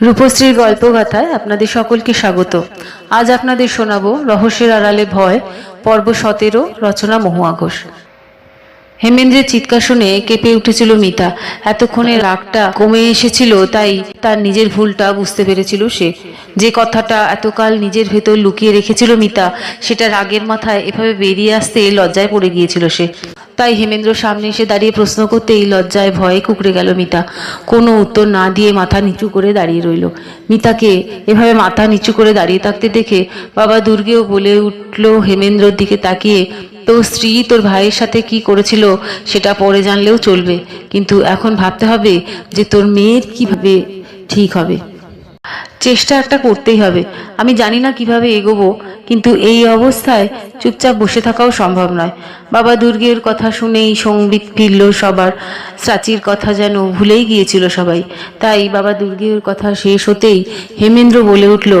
রূপশ্রীর গল্পগাথায় আপনাদের সকলকে স্বাগত। আজ আপনাদের শোনাবো রহস্যের আড়ালে ভয়, পর্ব সতেরো, রচনা মহুয়া ঘোষ হেমেন্দ্রের চিৎকার শুনে কেঁপে উঠেছিল মিতা। এতক্ষণে রাগটা কমে এসেছিল, তাই তার নিজের ভুলটা বুঝতে পেরেছিল সে। যে কথাটা এতকাল নিজের ভেতর লুকিয়ে রেখেছিল মিতা, সেটা রাগের মাথায় এভাবে বেরিয়ে আসতে লজ্জায় পড়ে গিয়েছিল সে। তাই হেমেন্দ্র সামনে এসে দাঁড়িয়ে প্রশ্ন করতেই লজ্জায় ভয়ে কুকড়ে গেল মিতা। কোনো উত্তর না দিয়ে মাথা নিচু করে দাঁড়িয়ে রইল। মিতাকে এভাবে মাথা নিচু করে দাঁড়িয়ে থাকতে দেখে বাবা দুর্গেও বলে উঠল, হেমেন্দ্রর দিকে তাকিয়ে তোর স্ত্রী তোর ভাইয়ের সাথে কি করেছিল সেটা পরে জানলেও চলবে। কিন্তু এখন ভাবতে হবে যে তোর মেয়ের কীভাবে ঠিক হবে। চেষ্টা একটা করতেই হবে। আমি জানি না কীভাবে এগোবো, কিন্তু এই অবস্থায় চুপচাপ বসে থাকাও সম্ভব নয়। বাবা দুর্গের কথা শুনেই সংগীত ফিরল সবার। চাচির কথা যেন ভুলেই গিয়েছিল সবাই। তাই বাবা দুর্গের কথা শেষ হতেই হেমেন্দ্র বলে উঠল,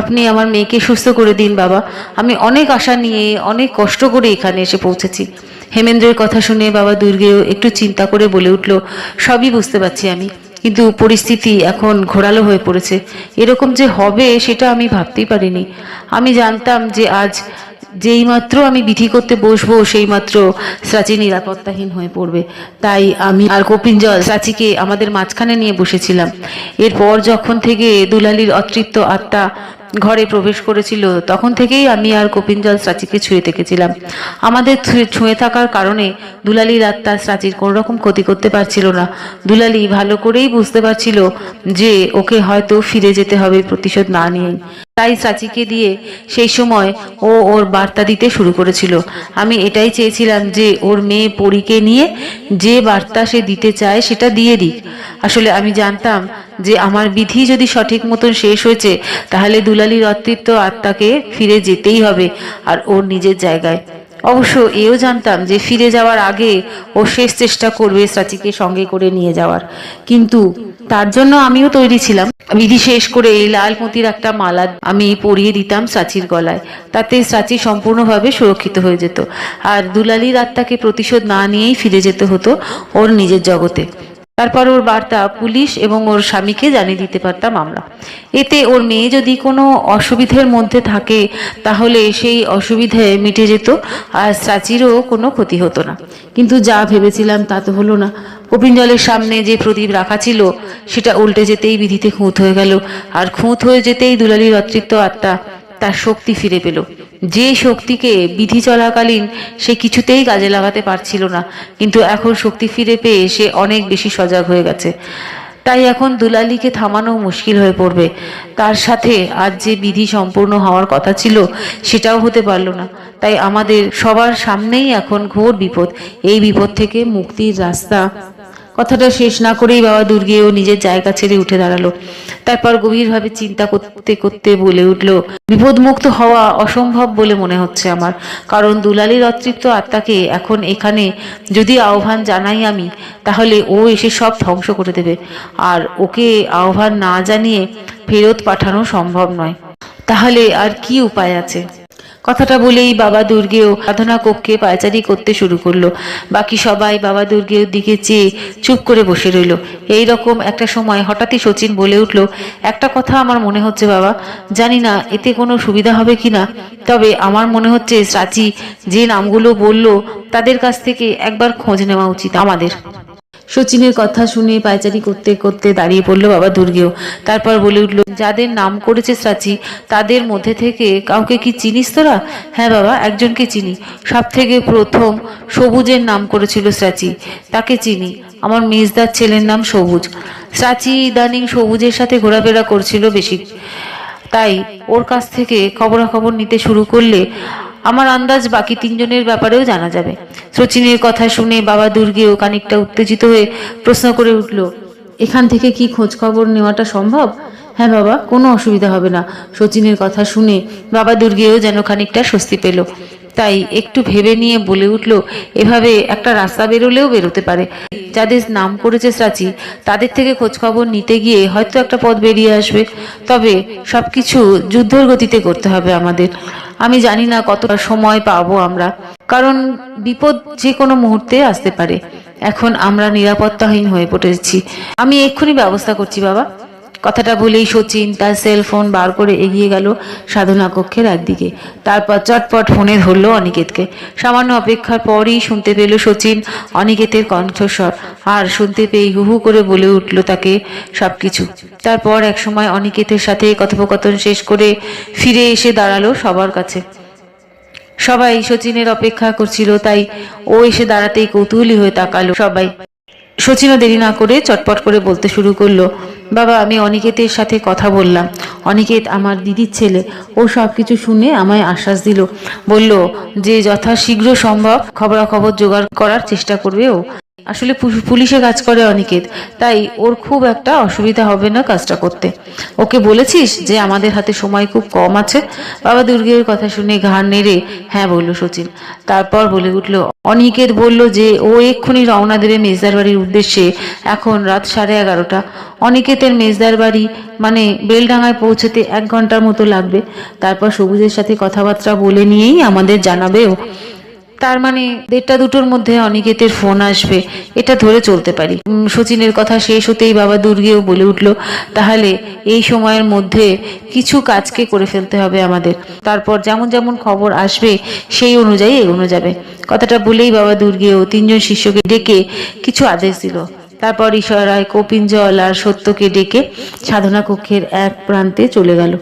আপনি আমার মেয়েকে সুস্থ করে দিন বাবা। আমি অনেক আশা নিয়ে, অনেক কষ্ট করে এখানে এসে পৌঁছেছি। হেমেন্দ্রের কথা শুনে বাবা দুর্গেও একটু চিন্তা করে বলে উঠল, সবই বুঝতে পারছি আমি। কিন্তু পরিস্থিতি এখন ঘোরালো হয়ে পড়েছে। এরকম যে হবে সেটা আমি ভাবতেই পারিনি। আমি জানতাম যে আজ যেই মাত্র আমি বিধি করতে বসবো, সেই মাত্র সাচি নিরাপত্তাহীন হয়ে পড়বে। তাই আমি আর কপিঞ্জল সাচিকে আমাদের মাঝখানে নিয়ে বসেছিলাম। এরপর যখন থেকে দুলালির অতৃপ্ত আত্মা ঘরে প্রবেশ করেছিল, তখন থেকেই আমি আর কপিঞ্জল সাচিকে ছুঁয়ে থেকেছিলাম আমাদের ছুঁয়ে- থাকার কারণে দুলালির আত্মা সাচির কোনো রকম ক্ষতি করতে পারছিল না। দুলালি ভালো করেই বুঝতে পারছিল যে ওকে হয়তো ফিরে যেতে হবে প্রতিশোধ না নিয়েই। তাই সাচিকে দিয়ে সেই সময় ও ওর বার্তা দিতে শুরু করেছিল। আমি এটাই চেয়েছিলাম যে ওর মেয়ে পরীকে নিয়ে যে বার্তা সে দিতে চায় সেটা দিয়ে দিক। আসলে আমি জানতাম যে আমার বিধি যদি সঠিক মতন শেষ হয়েছে, তাহলে দুলালির অতৃপ্ত আত্মাকে ফিরে যেতেই হবে, আর ওর নিজের জায়গায়। অবশ্য এও জানতাম যে ফিরে যাওয়ার আগে ও শেষ চেষ্টা করবে সাচিকে সঙ্গে করে নিয়ে যাওয়ার। কিন্তু তার জন্য আমিও তৈরি ছিলাম। বিধি শেষ করে এই লাল মতির একটা মালা আমি পরিয়ে দিতাম সাচির গলায়। তাতে সাচি সম্পূর্ণভাবে সুরক্ষিত হয়ে যেত। আর দুলালির আত্মাকে প্রতিশোধ না নিয়েই ফিরে যেতে হতো ওর নিজের জগতে। তারপর ওর বার্তা পুলিশ এবং ওর স্বামীকে জানিয়ে দিতে পারতাম আমরা। এতে ওর মেয়ে যদি কোনো অসুবিধের মধ্যে থাকে, তাহলে সেই অসুবিধে মিটে যেত আর সাচিরও কোনো ক্ষতি হতো না। কিন্তু যা ভেবেছিলাম তা তো হলো না। কপিঞ্জলের সামনে যে প্রদীপ রাখা ছিল, সেটা উল্টে যেতেই বিধিতে খুঁত হয়ে গেল। আর খুঁত হয়ে যেতেই দুলালির অতৃপ্ত আত্মা তার শক্তি ফিরে পেল। যে শক্তিকে বিধি চলাকালীন সে কিছুতেই কাজে লাগাতে পারছিল না, কিন্তু এখন শক্তি ফিরে পেয়ে সে অনেক বেশি সজাগ হয়ে গেছে। তাই এখন দুলালিকে থামানো মুশকিল হয়ে পড়বে। তার সাথে আজ যে বিধি সম্পূর্ণ হওয়ার কথা ছিল, সেটাও হতে পারল না। তাই আমাদের সবার সামনেই এখন ঘোর বিপদ। এই বিপদ থেকে মুক্তির রাস্তা কথাটা শেষ না করেই বাবা দুর্গেও নিজের জায়গা ছেড়ে উঠে দাঁড়াল। তারপর গভীরভাবে চিন্তা করতে করতে বলে উঠল, বিপদমুক্ত হওয়া অসম্ভব বলে মনে হচ্ছে আমার। কারণ দুলালির অতৃপ্ত আত্মাকে এখন এখানে যদি আহ্বান জানাই আমি, তাহলে ও এসে সব ধ্বংস করে দেবে। আর ওকে আহ্বান না জানিয়ে ফেরত পাঠানো সম্ভব নয়। তাহলে আর কি উপায় আছে? কথাটা বলেই বাবা দুর্গেও সাধনা কক্ষে পায়চারি করতে শুরু করল। বাকি সবাই বাবা দুর্গের দিকে চেয়ে চুপ করে বসে রইল। এই রকম একটা সময় হঠাৎই শচীন বলে উঠল, একটা কথা আমার মনে হচ্ছে বাবা, জানি না এতে কোনো সুবিধা হবে কি না, তবে আমার মনে হচ্ছে চাচি যে নামগুলো বলল তাদের কাছ থেকে একবার খোঁজ নেওয়া উচিত আমাদের। সচিনের কথা শুনে পায়চারি করতে করতে দাঁড়িয়ে পড়ল বাবা দুর্গেও। তারপর বলে উঠল, যাদের নাম করেছে সাচি তাদের মধ্যে থেকে কাউকে কি চিনিস তোরা? হ্যাঁ বাবা, একজনকে চিনি। সব থেকে প্রথম সবুজের নাম করেছিল সাচি তাকে চিনি। আমার মেজদার ছেলের নাম সবুজ। সাচি ইদানিং সবুজের সাথে ঘোরাফেরা করছিল বেশি। তাই ওর কাছ থেকে খবরাখবর নিতে শুরু করলে আমার আন্দাজ বাকি তিনজনের ব্যাপারেও জানা যাবে। শচীনের কথা শুনে বাবা দুর্গেও খানিকটা উত্তেজিত হয়ে প্রশ্ন করে উঠল, এখান থেকে কি খোঁজ খবর নেওয়াটা সম্ভব? হ্যাঁ বাবা, কোনো অসুবিধা হবে না। শচীনের কথা শুনে বাবা দুর্গেও যেন খানিকটা স্বস্তি পেল। তাই একটু ভেবে নিয়ে বলে উঠল, এভাবে একটা রাস্তা বেরোলেও বেরোতে পারে। যাদের নাম করেছে সাচি, তাদের থেকে খোঁজখবর নিতে গিয়ে হয়তো একটা পথ বেরিয়ে আসবে। তবে সব কিছু যুদ্ধর গতিতে করতে হবে আমাদের। আমি জানি না কতটা সময় পাবো আমরা। কারণ বিপদ যে কোনো মুহূর্তে আসতে পারে। এখন আমরা নিরাপত্তাহীন হয়ে পড়েছি। আমি এক্ষুনি ব্যবস্থা করছি, বাবা। কথাটা বলেই সচিন তার সেল ফোন বার করে এগিয়ে গেল সাধনা কক্ষের একদিকে। তারপর চটপট ফোনে ধরলো অনিকেতকে। সামান্য অপেক্ষার পরই শুনতে পেল সচিন অনিকেতের কণ্ঠস্বর। আর শুনতে পেয়ে হু হু করে বলে উঠল তাকে সবকিছু। তারপর একসময় অনিকেতের সাথে কথোপকথন শেষ করে ফিরে এসে দাঁড়াল সবার কাছে। সবাই সচিনের অপেক্ষা করছিল, তাই ও এসে দাঁড়াতেই কৌতূহলী হয়ে তাকালো সবাই। সচিনও দেরি না করে চটপট করে বলতে শুরু করল, বাবা, আমি অনিকেতের সাথে কথা বললাম। অনিকেত আমার দিদির ছেলে। ও সব কিছু শুনে আমায় আশ্বাস দিল। বলল, যে যথা শীঘ্র সম্ভব খবরাখবর জোগাড় করার চেষ্টা করবে ও। আসলে পুলিশে কাজ করে অনিকেত, তাই ওর খুব একটা অসুবিধা হবে না কাজটা করতে। ওকে বলেছিস যে আমাদের হাতে সময় খুব কম আছে? বাবা দুর্গের কথা শুনে ঘাড় নেড়ে হ্যাঁ বলল সচিন। তারপর বলে উঠল, অনিকেত বলল যে ও এক্ষুনি রওনা দেবে মেজদার বাড়ির উদ্দেশ্যে, এখন রাত সাড়ে এগারোটা। অনিকেতের মেজদার বাড়ি মানে বেলডাঙায় পৌঁছতে এক ঘণ্টার মতো লাগবে। তারপর সবুজের সাথে কথাবার্তা বলে নিয়েই আমাদের জানাবেও তার মানে দেড়টা দুটোর মধ্যে অনিকেতের ফোন আসবে, এটা ধরে চলতে পারি। সচিনের কথা শেষ হতেই বাবা দুর্গেও বলে উঠল, তাহলে এই সময়ের মধ্যে কিছু কাজকে করে ফেলতে হবে আমাদের। তারপর যেমন যেমন খবর আসবে, সেই অনুযায়ী এগোনো যাবে। কথাটা বলেই বাবা দুর্গেও তিনজন শিষ্যকে ডেকে কিছু আদেশ দিল। তারপর ঈশ্বরায় কপিঞ্জল আর সত্যকে ডেকে সাধনা কক্ষের এক প্রান্তে চলে গেল।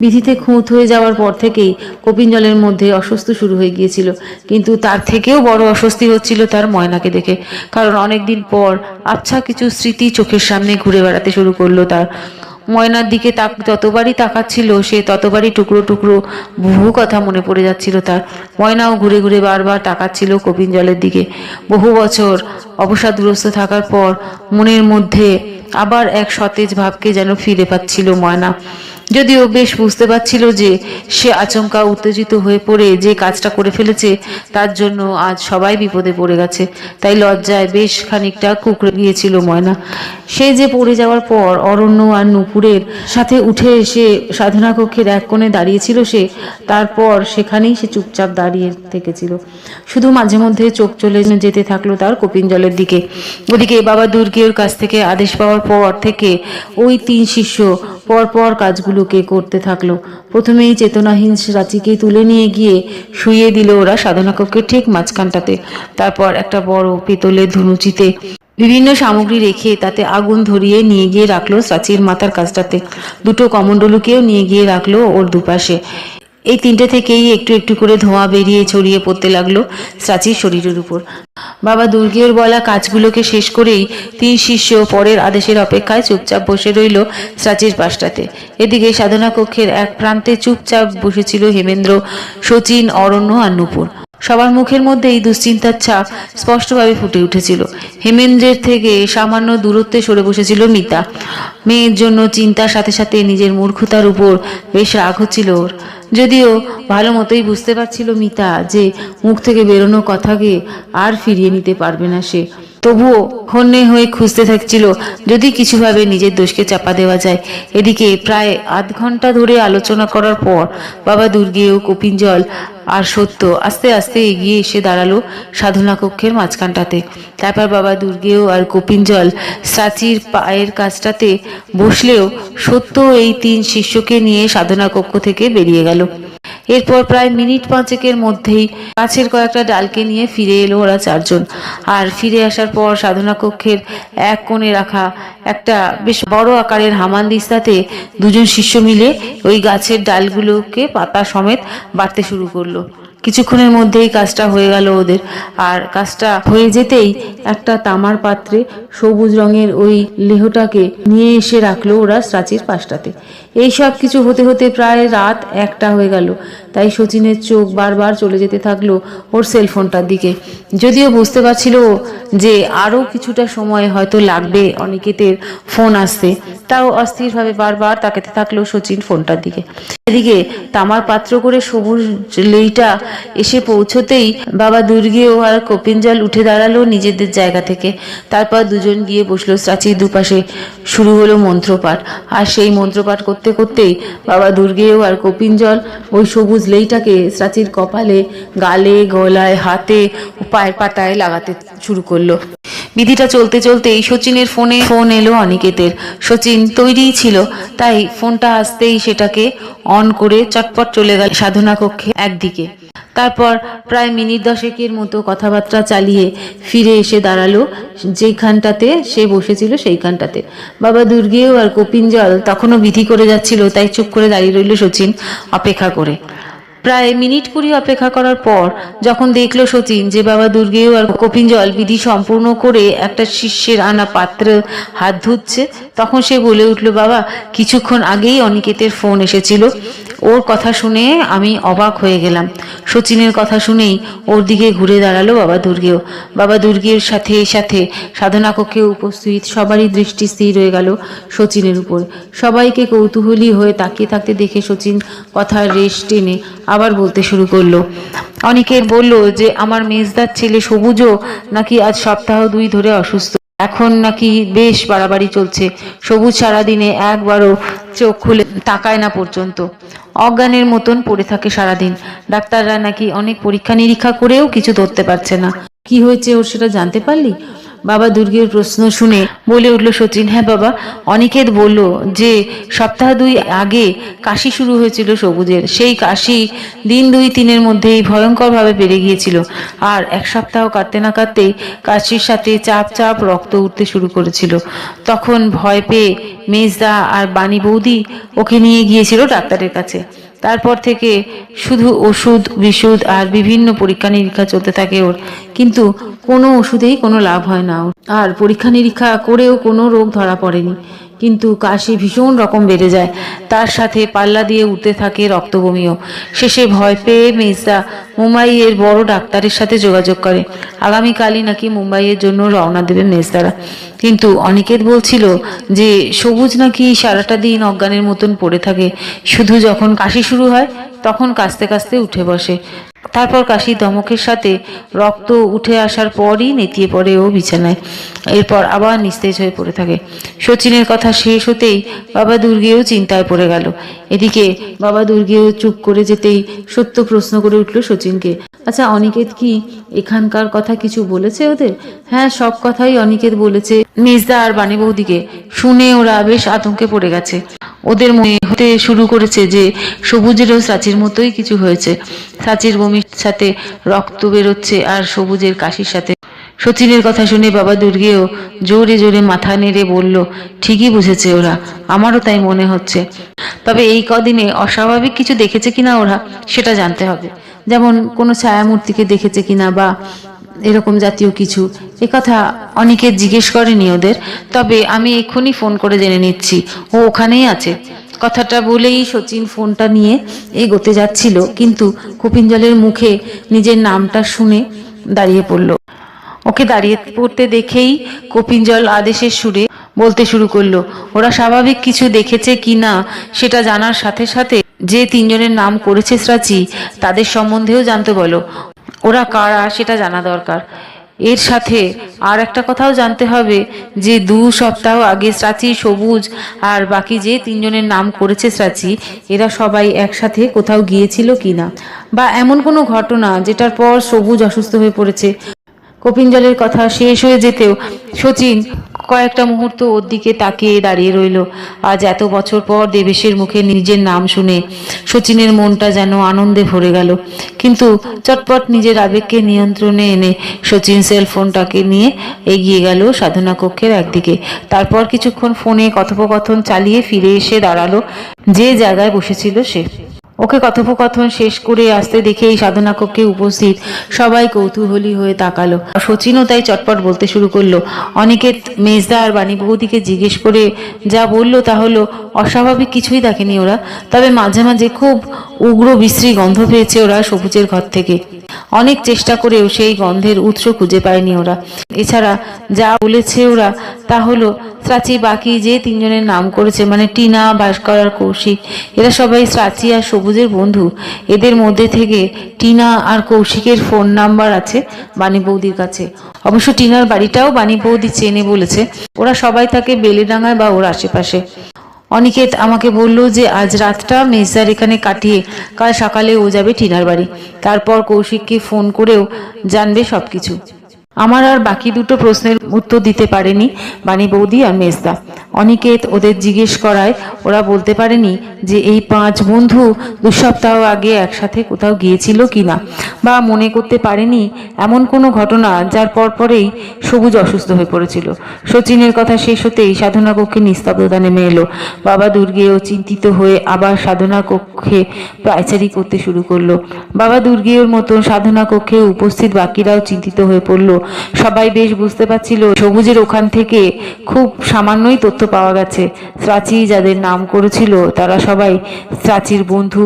বিধিতে খুঁত হয়ে যাওয়ার পর থেকেই কপিন জলের মধ্যে অস্বস্তি শুরু হয়ে গিয়েছিল। কিন্তু তার থেকেও বড় অস্বস্তি হচ্ছিল তার ময়নাকে দেখে। কারণ অনেকদিন পর আচ্ছা কিছু স্মৃতি চোখের সামনে ঘুরে বেড়াতে শুরু করল তার। ময়নার দিকে তাক যতবারই তাকাচ্ছিল, সে ততবারই টুকরো টুকরো বহু কথা মনে পড়ে যাচ্ছিল তার। ময়নাও ঘুরে ঘুরে বারবার তাকাচ্ছিল কপিন জলের দিকে। বহু বছর অবসাদগ্রস্ত থাকার পর মনের মধ্যে আবার এক সতেজ ভাবকে যেন ফিরে পাচ্ছিল ময়না। যদিও বেশ বুঝতে পারছিল যে সে আচমকা উত্তেজিত হয়ে পড়ে যে কাজটা করে ফেলেছে, তার জন্য আজ সবাই বিপদে পড়ে গেছে। তাই লজ্জায় বেশ খানিকটা কুকড়ে গিয়েছিল ময়না। সে যে পড়ে যাওয়ার পর অরণ্য আর নুপুরের সাথে উঠে এসে সাধনা কক্ষের এক কোণে দাঁড়িয়েছিল সে, তারপর সেখানেই সে চুপচাপ দাঁড়িয়ে থেকেছিল। শুধু মাঝে মধ্যে চোখ চলে যেতে থাকল তার কপিন জলের দিকে। ওদিকে বাবা দুর্গের কাছ থেকে আদেশ পাওয়ার পর থেকে ওই তিন শিষ্য পরপর কাজগুলোকে করতে থাকল। প্রথমেই চেতনাহীন রাঁচিকে তুলে নিয়ে গিয়ে শুয়ে দিল ওরা সাধনা কক্ষের ঠিক মাঝখানটাতে। তারপর একটা বড় পিতলের ধনুচিতে বিভিন্ন সামগ্রী রেখে তাতে আগুন ধরিয়ে নিয়ে গিয়ে রাখল সাচির মাথার কাজটাতে। দুটো কমণ্ডলুকেও নিয়ে গিয়ে রাখল ওর দুপাশে। এই তিনটে থেকেই একটু একটু করে ধোঁয়া বেরিয়ে ছড়িয়ে পড়তে লাগল সাচির শরীরের উপর। বাবা দুর্গের বলা কাজগুলোকে শেষ করেই তিন শিষ্য পরের আদেশের অপেক্ষায় চুপচাপ বসে রইল সাচির পাশটাতে এদিকে সাধনা কক্ষের এক প্রান্তে চুপচাপ বসেছিল হেমেন্দ্র শচীন অরণ্য আর নুপুর। সবার মুখের মধ্যে এই দুশ্চিন্তার ছাপ স্পষ্টভাবে ফুটে উঠেছিল। হেমেন্দ্রের থেকে সামান্য দূরত্বে সরে বসেছিল মিতা। মেয়ের জন্য চিন্তার সাথে সাথে নিজের মূর্খতার উপর বেশ রাগ হচ্ছিল ওর। যদিও ভালো মতোই বুঝতে পারছিল মিতা যে মুখ থেকে বেরোনো কথাকে আর ফিরিয়ে নিতে পারবে না সে। তবুও হন্যে হয়ে খুঁজতে থাকছিল যদি কিছুভাবে নিজের দোষকে চাপা দেওয়া যায়। এদিকে প্রায় আধ ঘণ্টা ধরে আলোচনা করার পর বাবা দুর্গে ও কপিঞ্জল আর সত্য আস্তে আস্তে এগিয়ে এসে দাঁড়াল সাধনা কক্ষের মাঝখানটাতে। তারপর বাবা দুর্গেও আর কপিঞ্জল সাচির পায়ের কাছটাতে বসলেও সত্য এই তিন শিষ্যকে নিয়ে সাধনা কক্ষ থেকে বেরিয়ে গেল। এরপর প্রায় মিনিট পাঁচেকের মধ্যেই গাছের কয়েকটা ডালকে নিয়ে ফিরে এলো ওরা চারজন। আর ফিরে আসার পর সাধনা কক্ষের এক কোণে রাখা একটা বেশ বড় আকারের হামান দিস্তাতে দুজন শিষ্য মিলে ওই গাছের ডালগুলোকে পাতা সমেত বাড়তে শুরু করল। কিছুক্ষণের মধ্যেই কাজটা হয়ে গেল ওদের। আর কাজটা হয়ে যেতেই একটা তামার পাত্রে সবুজ রঙের ওই লেহটাকে নিয়ে এসে রাখল ওরা প্রাচীর পাশটাতে। এই সব কিছু হতে হতে প্রায় রাত একটা হয়ে গেল। তাই সচিনের চোখ বারবার চলে যেতে থাকল ওর সেলফোনটার দিকে। যদিও বুঝতে পারছিল যে আরও কিছুটা সময় হয়তো লাগবে অনিকেতের ফোন আসতে, তাও অস্থিরভাবে বারবার তাকাতে থাকল সচিন ফোনটার দিকে। এদিকে তামার পাত্র করে সবুজ লেইটা এসে পৌঁছতেই বাবা দুর্গেও আর কপিনজল উঠে দাঁড়াল নিজেদের জায়গা থেকে। তারপর দুজন গিয়ে বসল প্রাচীর দুপাশে। শুরু হলো মন্ত্রপাঠ। আর সেই মন্ত্রপাঠ করতে করতেই বাবা দুর্গেও আর কপিনজল ওই সবুজ লেইটাকে প্রাচীর কপালে, গালে, গলায়, হাতে ও পায়ের পাতায় লাগাতে শুরু করল। বিধিটা চলতে চলতেই সচিনের ফোনে ফোন এলো অনিকেতের। সচিন তৈরিই ছিল, তাই ফোনটা আসতেই সেটাকে অন করে চটপট চলে গেল সাধনা কক্ষে একদিকে। তারপর প্রায় মিনিট দশেকের মতো কথাবার্তা চালিয়ে ফিরে এসে দাঁড়াল। যেখানটাতে সে বসেছিল সেইখানটাতে। বাবা দুর্গেও আর কপিনজল তখনও বিধি করে যাচ্ছিল, তাই চুপ করে দাঁড়িয়ে রইল শচীন অপেক্ষা করে। প্রায় মিনিট কুড়ি অপেক্ষা করার পর, যখন দেখল সচিন যে বাবা দুর্গেও আর কপিনজল বিধি সম্পূর্ণ করে একটা শিষ্যের আনা পাত্র হাত ধুচ্ছে, তখন সে বলে উঠল, বাবা, কিছুক্ষণ আগেই অনিকেতের ফোন এসেছিল। ওর কথা শুনে আমি অবাক হয়ে গেলাম। সচিনের কথা শুনেই ওর দিকে ঘুরে দাঁড়াল বাবা দুর্গেও। বাবা দুর্গের সাথে সাথে সাধনা কক্ষে উপস্থিত সবারই দৃষ্টি স্থির হয়ে গেল সচিনের উপর। সবাইকে কৌতূহলী হয়ে তাকিয়ে থাকতে দেখে সচিন কথার রেশ টেনে আবার বলতে শুরু করল। অনেকের বলল যে, আমার মেজদার ছেলে সবুজও নাকি আজ সপ্তাহ দুই ধরে অসুস্থ। এখন নাকি বেশ বাড়াবাড়ি চলছে। সবুজ সারাদিনে একবারও চোখ খুলে তাকায় না পর্যন্ত। অজ্ঞানের মতন পড়ে থাকে সারাদিন। ডাক্তাররা নাকি অনেক পরীক্ষা নিরীক্ষা করেও কিছু ধরতে পারছে না। কি হয়েছে ওর সেটা জানতে পারলি? বাবা দুর্গের প্রশ্ন শুনে বলে উঠল, সচিন হ্যাঁ বাবা। অনিকেত বলল যে, সপ্তাহ দুই আগে কাশি শুরু হয়েছিল সবুজের। সেই কাশি দিন দুই তিনের মধ্যেই ভয়ঙ্করভাবে বেড়ে গিয়েছিল। আর এক সপ্তাহ কাটতে না কাটতেই কাশির সাথে চাপ চাপ রক্ত উঠতে শুরু করেছিল। তখন ভয় পেয়ে মেজদা আর বাণী বৌদি ওকে নিয়ে গিয়েছিল ডাক্তারের কাছে। তারপর থেকে শুধু ওষুধ বিশুধ আর বিভিন্ন পরীক্ষা নিরীক্ষা চলতে থাকে ওর কিন্তু কোনো ওষুধেই কোনো লাভ হয় না ওর। আর পরীক্ষা নিরীক্ষা করেও কোনো রোগ ধরা পড়েনি কিন্তু কাশি ভীষণ রকম বেড়ে যায়। তার সাথে পাল্লা দিয়ে উঠতে থাকে রক্তবমিও। শেষে ভয় পেয়ে মেজদা মুম্বাইয়ের বড় ডাক্তারের সাথে যোগাযোগ করে। আগামীকালই নাকি মুম্বাইয়ের জন্য রওনা দেবে মেজদারা। কিন্তু অনিকেত বলছিল যে, সবুজ নাকি সারাটা দিন অজ্ঞানের মতন পড়ে থাকে। শুধু যখন কাশি শুরু হয়, তখন কাস্তে কাস্তে উঠে বসে। তারপর কাশি দমকের সাথে রক্ত উঠে আসার পরই নেতিয়ে পড়ে ও বিছানায়। এরপর আবার নিস্তেজ হয়ে পড়ে থাকে। শচীনের কথা শেষ হতেই বাবা দুর্গেও চিন্তায় পড়ে গেল। এদিকে বাবা দুর্গেও চুপ করে যেতেই সত্য প্রশ্ন করে উঠল সচিনকে। আচ্ছা অনিকেত কি এখানকার কথা কিছু বলেছে ওদের? হ্যাঁ সব কথাই অনিকেত বলেছে। মেজদা আর বাণী বৌদিকে। শুনে ওরা বেশ আতঙ্কে পড়ে গেছে। ওদের মনে হতে শুরু করেছে যে সবুজেরও সাচির মতোই কিছু হয়েছে। সাচির বমির সাথে রক্ত বেরোচ্ছে আর সবুজের কাশির সাথে। সচিনের কথা শুনে বাবা দুর্গেও জোরে জোরে মাথা নেড়ে বলল, ঠিকই বুঝেছে ওরা, আমারও তাই মনে হচ্ছে। তবে এই কদিনে অস্বাভাবিক কিছু দেখেছে কিনা ওরা, সেটা জানতে হবে। যেমন কোনো ছায়ামূর্তিকে দেখেছে কিনা বা এরকম জাতীয় কিছু। কথা অনেকে জিজ্ঞেস করেনি ওদের, তবে আমি এক্ষুনি ফোন করে জেনে নিচ্ছি। ও ওখানেই আছে। কথাটা বলেই সচিন ফোনটা নিয়ে এগোতে যাচ্ছিল, কিন্তু কপিনজলের মুখে নিজের নামটা শুনে দাঁড়িয়ে পড়ল। ওকে দাঁড়িয়ে পড়তে দেখেই কপিনজল আদেশের সুরে বলতে শুরু করল, ওরা স্বাভাবিক কিছু দেখেছে কি না, সেটা জানার সাথে সাথে যে তিনজনের নাম করেছে স্রাচি, তাদের সম্বন্ধেও জানতে বলো। ওরা কারা সেটা জানা দরকার। এর সাথে আর একটা কথাও জানতে হবে যে দু সপ্তাহ আগে স্রাচি সবুজ আর বাকি যে তিনজনের নাম করেছে স্রাচি, এরা সবাই একসাথে কোথাও গিয়েছিল কি না বা এমন কোনো ঘটনা যেটার পর সবুজ অসুস্থ হয়ে পড়েছে। কপিনজলের কথা শেষ হয়ে যেতেও সচিন কয়েকটা মুহূর্ত ওর দিকে তাকিয়ে দাঁড়িয়ে রইল। আজ এত বছর পর দেবেশের মুখে নিজের নাম শুনে সচিনের মনটা যেন আনন্দে ভরে গেল। কিন্তু চটপট নিজের আবেগকে নিয়ন্ত্রণে এনে সচিন সেল ফোনটাকে নিয়ে এগিয়ে গেল সাধনা কক্ষের একদিকে। তারপর কিছুক্ষণ ফোনে কথোপকথন চালিয়ে ফিরে এসে দাঁড়াল যে জায়গায় বসেছিল সে। ওকে কথোপকথন শেষ করে আসতে দেখে এই সাধনা কক্ষে উপস্থিত সবাই কৌতূহলী হয়ে তাকালো। শচীনও তাই চটপট বলতে শুরু করল। অনেকে মেজদা আর বাণী বৌদিকে জিজ্ঞেস করে যা বলল তা হলো, অস্বাভাবিক কিছুই দেখেনি ওরা। তবে মাঝে মাঝে খুব উগ্র বিশ্রী গন্ধ পেয়েছে ওরা সবুজের ঘর থেকে। অনেক চেষ্টা করেও সেই গন্ধের উৎস খুঁজে পায়নি ওরা। এছাড়া যা বলেছে ওরা তা হলো, স্রাচি, বাকি যে তিনজনের নাম করেছে মানে টিনা, ভাস্কর আর কৌশিক, এরা সবাই স্রাচি আর সবুজের বন্ধু। এদের মধ্যে থেকে টিনা আর কৌশিকের ফোন নাম্বার আছে বাণী বৌদির কাছে। অবশ্য টিনার বাড়িটাও বাণী বৌদি চেনে বলেছে। ওরা সবাই থাকে বেলেডাঙ্গায় বা ওর আশেপাশে। অনিকেত আমাকে বলল যে আজ রাতটা মেজদার এখানে কাটিয়ে কাল সকালে ও যাবে টিনার বাড়ি। তারপর কৌশিককে ফোন করেও জানবে সবকিছু। আমার আর বাকি দুটো প্রশ্নের উত্তর দিতে পারেনি বাণী বৌদি আর মেজদা। অনিকেত ওদের জিজ্ঞেস করায়, ওরা বলতে পারেনি যে এই পাঁচ বন্ধু দু সপ্তাহ আগে একসাথে কোথাও গিয়েছিল কিনা, বা মনে করতে পারেনি এমন কোনো ঘটনা যার পরপরেই সবুজ অসুস্থ হয়ে পড়েছিল। সচিনের কথা শেষ হতেই সাধনা কক্ষে নিস্তব্ধতা নেমে এলো। বাবা দুর্গেও চিন্তিত হয়ে আবার সাধনা কক্ষে পায়চারি করতে শুরু করল। বাবা দুর্গের মতো সাধনা কক্ষে উপস্থিত বাকিরাও চিন্তিত হয়ে পড়ল। সবাই বেশ বুঝতে পারছিল, সবুজের ওখান থেকে খুব সামান্যই তথ্য পাওয়া গেছে। প্রাচী যাদের নাম করেছিল, তারা সবাই প্রাচীর বন্ধু।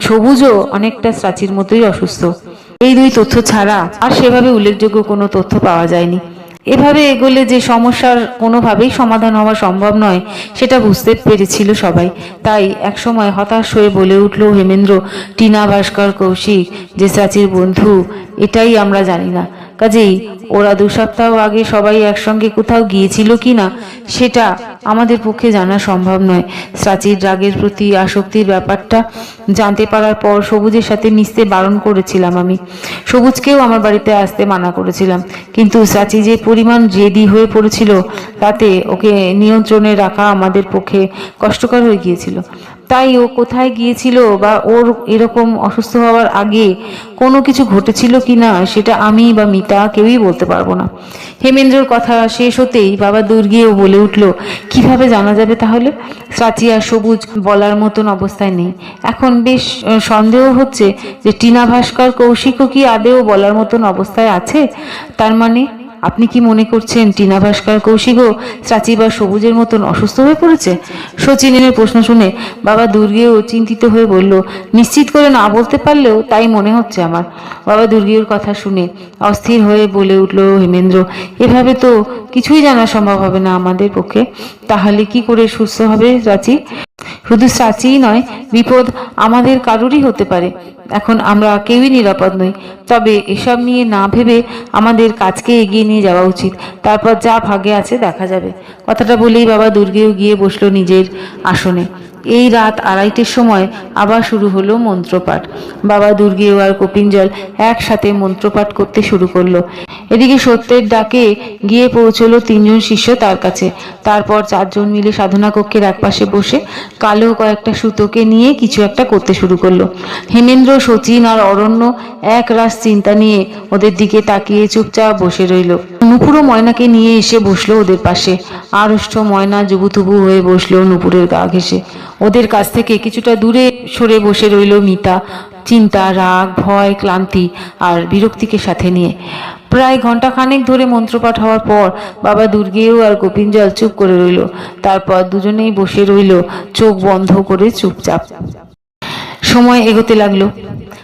সবুজও অনেকটা প্রাচীর মতোই অসুস্থ। এই দুই তথ্য ছাড়া আর সেভাবে উল্লেখযোগ্য কোনো তথ্য পাওয়া যায়নি। এভাবে এগোলে যে সমস্যার কোনোভাবেই সমাধান হওয়া সম্ভব নয়, সেটা বুঝতে পেরেছিল সবাই। তাই একসময় হতাশ হয়ে বলে উঠল হেমেন্দ্র, টিনা ভাস্কর কৌশিক যে চাচির বন্ধু, এটাই আমরা জানি না। কাজেই ওরা দু সপ্তাহ আগে সবাই একসঙ্গে কোথাও গিয়েছিল কি না, সেটা আমাদের পক্ষে জানা সম্ভব নয়। সাচির রাগের প্রতি আসক্তির ব্যাপারটা জানতে পারার পর সবুজের সাথে মিশতে বারণ করেছিলাম আমি। সবুজকেও আমার বাড়িতে আসতে মানা করেছিলাম। কিন্তু সাচি যে পরিমাণ জেদি হয়ে পড়েছিল, তাতে ওকে নিয়ন্ত্রণে রাখা আমাদের পক্ষে কষ্টকর হয়ে গিয়েছিল। তাই ও কোথায় গিয়েছিল বা ওর এরকম অসুস্থ হওয়ার আগে কোনো কিছু ঘটেছিল কি না, সেটা আমি বা মিতা কেউই বলতে পারব না। হেমেন্দ্রর কথা শেষ হতেই বাবা দুর্গেও বলে উঠল, কীভাবে জানা যাবে তাহলে? সাচি আর সবুজ বলার মতন অবস্থায় নেই। এখন বেশ সন্দেহ হচ্ছে যে টিনা ভাস্কর কৌশিকও কি আদেও বলার মতন অবস্থায় আছে? তার মানে আপনি কি মনে করছেন টিনা ভাস্কর কৌশিকও চাচি বা সবুজের মতন অসুস্থ হয়ে পড়েছে? সচিনের প্রশ্ন শুনে বাবা দুর্গেও চিন্তিত হয়ে বলল, নিশ্চিত করে না বলতে পারলেও তাই মনে হচ্ছে আমার। বাবা দুর্গের কথা শুনে অস্থির হয়ে বলে উঠল, হেমেন্দ্র, এভাবে তো কিছুই জানা সম্ভব হবে না আমাদের পক্ষে। তাহলে কি করে সুস্থ হবে চাচি? শুধু চাচিই নয়, বিপদ আমাদের কারোরই হতে পারে। এখন আমরা কেউই নিরাপদ নই। তবে এসব নিয়ে না ভেবে আমাদের কাজকে এগিয়ে নিয়ে যাওয়া উচিত। তারপর যা ভাগে আছে দেখা যাবে। কথাটা বলেই বাবা দুর্গেও গিয়ে বসল নিজের আসনে। এই রাত আড়াইটের সময় আবার শুরু হলো মন্ত্রপাঠ। বাবা দুর্গেও আর কপিঞ্জল একসাথে মন্ত্রপাঠ করতে শুরু করল। এদিকে সত্যের ডাকে গিয়ে পৌঁছলো তিনজন শিষ্য তার কাছে। তারপর চারজন মিলে সাধনা কক্ষের একপাশে বসে কালো কয়েকটা সুতোকে নিয়ে কিছু একটা করতে শুরু করল। হেমেন্দ্র সচিন আর অরণ্য এক রাস চিন্তা নিয়ে ওদের দিকে তাকিয়ে চুপচাপ বসে রইল। নুপুরও ময়নাকে নিয়ে এসে বসল ওদের পাশে। আড়ষ্ট ময়না জুবুথুবু হয়ে বসল নুপুরের গা ঘেসে ওদের কাছ থেকে কিছুটা দূরে সরে বসে রইল মিতা। চিন্তা, রাগ, ভয়, ক্লান্তি আর বিরক্তিকে সাথে নিয়ে। প্রায় ঘণ্টা খানেক ধরে মন্ত্রপাঠ হওয়ার পর বাবা দুর্গেও আর গোপিঞ্জল চুপ করে রইল। তারপর দুজনেই বসে রইল চোখ বন্ধ করে চুপচাপ। সময় এগোতে লাগল।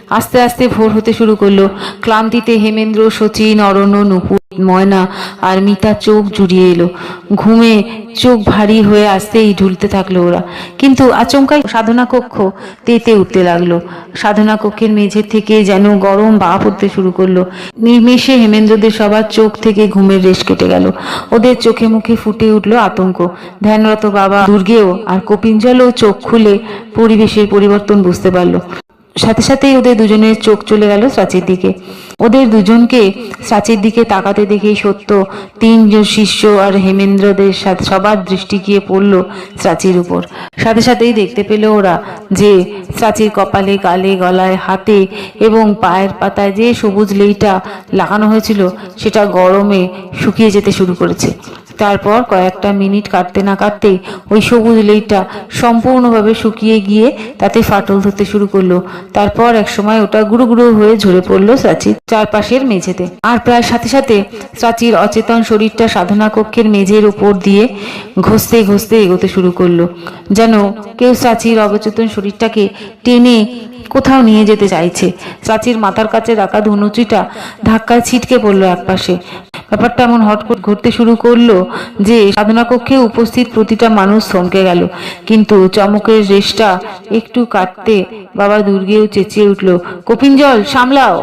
আস্তে আস্তে ভোর হতে শুরু করল। ক্লান্তিতে হেমেন্দ্র, সচিন, অরণ্য, নুপুর, ময়না আর মিতা চোখ জুড়িয়ে এলো। ঘুমে চোখ ভারী হয়ে আসতেই ঢুলতে থাকল ওরা। কিন্তু আচমকাই সাধনা কক্ষ তেতে উঠতে লাগল। সাধনা কক্ষের মেঝে থেকে যেন গরম বাপ উঠতে শুরু করল। নির্মেষে হেমেন্দ্রদের সবার চোখ থেকে ঘুমের রেশ কেটে গেল। ওদের চোখে মুখে ফুটে উঠল আতঙ্ক। ধ্যানরত বাবা দুর্গেও আর কপিঞ্জলও চোখ খুলে পরিবেশের পরিবর্তন বুঝতে পারল। সাথে সাথেই ওদের দুজনের চোখ চলে গেল সাচির দিকে। ওদের দুজনকে সাচির দিকে তাকাতে দেখেই সত্য তিনজন শিষ্য আর হেমেন্দ্রদের সাথে সবার দৃষ্টি গিয়ে পড়ল সাচির উপর। সাথে সাথেই দেখতে পেল ওরা যে সাচির কপালে, গালে, গলায়, হাতে এবং পায়ের পাতায় যে সবুজ লেইটা লাগানো হয়েছিল, সেটা গরমে শুকিয়ে যেতে শুরু করেছে। তারপর কয়েকটা মিনিট কাটতে না কাটতেই ওই সবুজ লেইটা সম্পূর্ণভাবে শুকিয়ে গিয়ে তাতে ফাটল ধরতে শুরু করল। তারপর একসময় ওটা গুঁড়ো গুঁড়ো হয়ে ঝরে পড়ল চাচির চারপাশের মেঝেতে। আর প্রায় সাথে সাথে চাচির অচেতন শরীরটা সাধনা কক্ষের মেঝের উপর দিয়ে ঘষতে ঘষতে এগোতে শুরু করল। যেন কেউ চাচির অবচেতন শরীরটাকে টেনে কোথাও নিয়ে যেতে চাইছে। চাচির মাথার কাছে রাখা ধনুচিটা ধাক্কায় ছিটকে পড়ল একপাশে। ব্যাপারটা এমন হটকট ঘটতে শুরু করল যে সাধনা কক্ষে উপস্থিত প্রতিটা মানুষ থমকে গেল। কিন্তু চমকের রেশটা একটু কাটতে বাবা দুর্গেও চেঁচিয়ে উঠল জল সামলাও।